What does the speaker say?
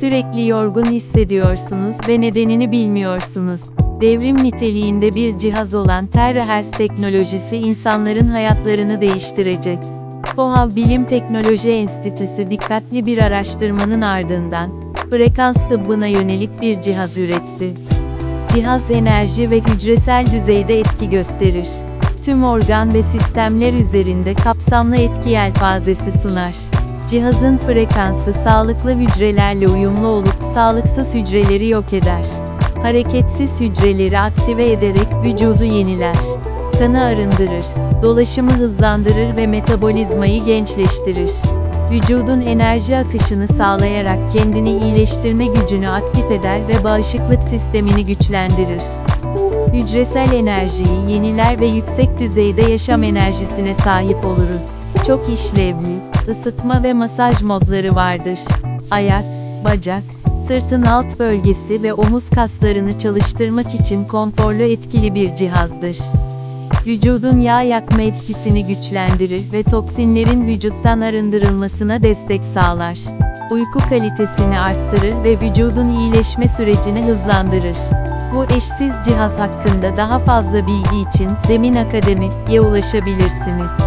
Sürekli yorgun hissediyorsunuz ve nedenini bilmiyorsunuz. Devrim niteliğinde bir cihaz olan Terahertz teknolojisi insanların hayatlarını değiştirecek. FOHAV Bilim Teknoloji Enstitüsü dikkatli bir araştırmanın ardından, frekans tıbbına yönelik bir cihaz üretti. Cihaz enerji ve hücresel düzeyde etki gösterir. Tüm organ ve sistemler üzerinde kapsamlı etki yelpazesi sunar. Cihazın frekansı sağlıklı hücrelerle uyumlu olup sağlıksız hücreleri yok eder. Hareketsiz hücreleri aktive ederek vücudu yeniler. Kanı arındırır, dolaşımı hızlandırır ve metabolizmayı gençleştirir. Vücudun enerji akışını sağlayarak kendini iyileştirme gücünü aktif eder ve bağışıklık sistemini güçlendirir. Hücresel enerjiyi yeniler ve yüksek düzeyde yaşam enerjisine sahip oluruz. Çok işlevli, ısıtma ve masaj modları vardır. Ayak, bacak, sırtın alt bölgesi ve omuz kaslarını çalıştırmak için konforlu etkili bir cihazdır. Vücudun yağ yakma etkisini güçlendirir ve toksinlerin vücuttan arındırılmasına destek sağlar. Uyku kalitesini arttırır ve vücudun iyileşme sürecini hızlandırır. Bu eşsiz cihaz hakkında daha fazla bilgi için Zemin Akademi'ye ulaşabilirsiniz.